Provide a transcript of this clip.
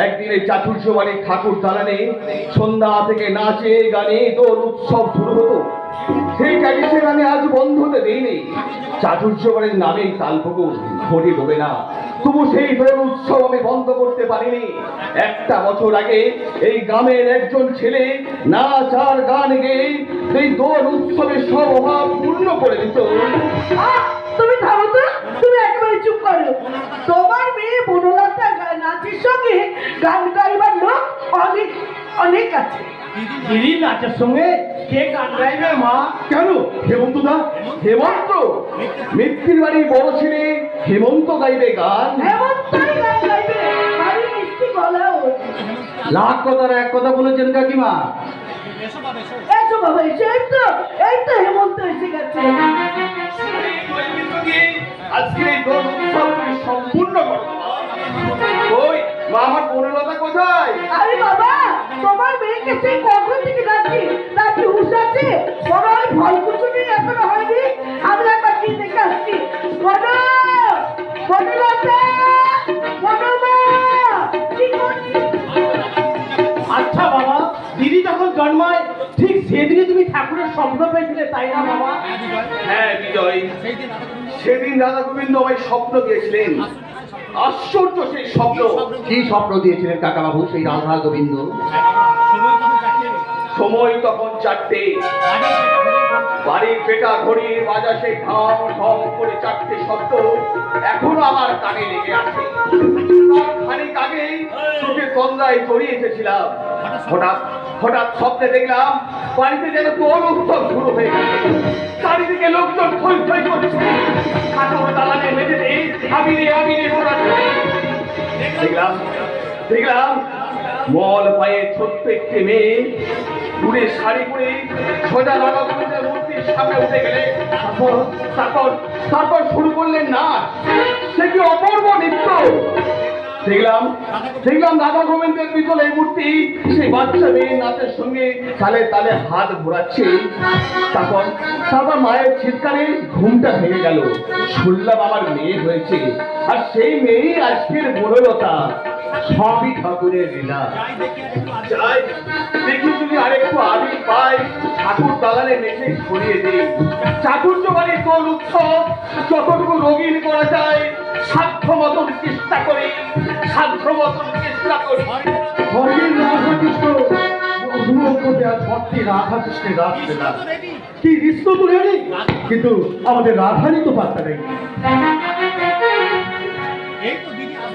একদিন এই চাতুর্য বাড়ির ঠাকুর দালানে সন্ধ্যা থেকে নাচে গানে দোল উৎসব শুরু হতো সেই ট্র্যাডিশন আমি আজ বন্ধ হতে দিইনি চাতুর্য বাড়ির নামেই তালপুকুর ঘটে ডোবে না। তবু সেই দোল উৎসব আমি বন্ধ করতে পারিনি। একটা বছর আগে এই গ্রামের একজন ছেলে নাচ আর গান গেয়ে এই দোল উৎসবের সব অভাব পূর্ণ করে দিত। তুমি থামো তো তুমি একেবারে চুপ করো তোমার মেয়ে বনলতা গা- নাচের সঙ্গে গান গাইবার লোক অনেক অনেক আছে। দিদি নাচের সঙ্গে কে গান গাইবে মা? কেন? হেমন্ত দা? হেমন্ত? মিত্তির বাড়ির বড় ছেলে হেমন্ত গাইবে গান। লাখ কথার এক কথা বলেছেন কাকিমা। এসো বাবা এসো। এই তো এই তো হেমন্ত এসে গেছে। আজকে মা আমার বনলতা কোথায়? আরে বাবা তোমার মেয়েকে সেই কখন থেকে ডাকছি? তার কি হুশ আছে? বড় ওই ফল কুচুনি এখনও হয়নি? আমি একবার গিয়ে দেখে আসছি। বড় বনলতা বনমা কি আচ্ছা বাবা দিদি যখন জন্মায় ঠিক সেদিনই তুমি ঠাকুরের স্বপ্ন পেয়েছিলে তাই না বাবা? হ্যাঁ বিজয়। সেদিন রাধা গোবিন্দ আমায় স্বপ্ন দিয়েছিলেন। আশ্চর্য সেই স্বপ্ন। কি স্বপ্ন? দিয়েছিলেন কাকা বাবু সেই রাধা গোবিন্দ? সময় তখন চারটে। বাড়ির পেটা ঘড়ির বাজাসে ঢং ঢং করে চারটে শব্দ এখনও আমার কানে লেগে আছে। তার খানিক আগে চোখে তন্দ্রায় জড়িয়ে এসেছিলাম। হঠাৎ হঠাৎ স্বপ্নে দেখলাম বাড়িতে যেন তোর উৎসব শুরু হয়ে গেছে। চারিদিকে লোকজন থই থই করছে। কাঠোর দালানে মেঝেতে দেখলাম মল পায়ে ছোট্ট একটি মেয়ে দূরে শাড়ি পরে সোজা মূর্তির সামনে উঠে গেলে তারপর তারপর শুরু করলেন না সে কি অপূর্ব নৃত্য? দেখলাম দেখলাম রাধা গোবিন্দের এই মূর্তি, সেই বাচ্চা মেয়ে নাচের সঙ্গে তালে তালে হাত ঘোরাচ্ছে। তারপর তারপর মায়ের চিৎকারে ঘুমটা ভেঙে গেল। শুনলাম আমার মেয়ে হয়েছে, আর সেই মেয়েই আজকের বনলতা। সবই ঠাকুরের লীলা। দেখি যদি আরেকটু আবির পাই ঠাকুর দালানে মেঝে ছড়িয়ে দিই। চাতুর্য বাড়ির দোল উৎসব যতটুকু রঙিন করা যায় সাধ্য মতন চেষ্টা করি সাধ্য মতন চেষ্টা করি। হরিণ রাধাকৃষ্ণ রাধাকৃষ্ণের কি নেই কিন্তু আমাদের রাধারই তো পাত্তা নেই।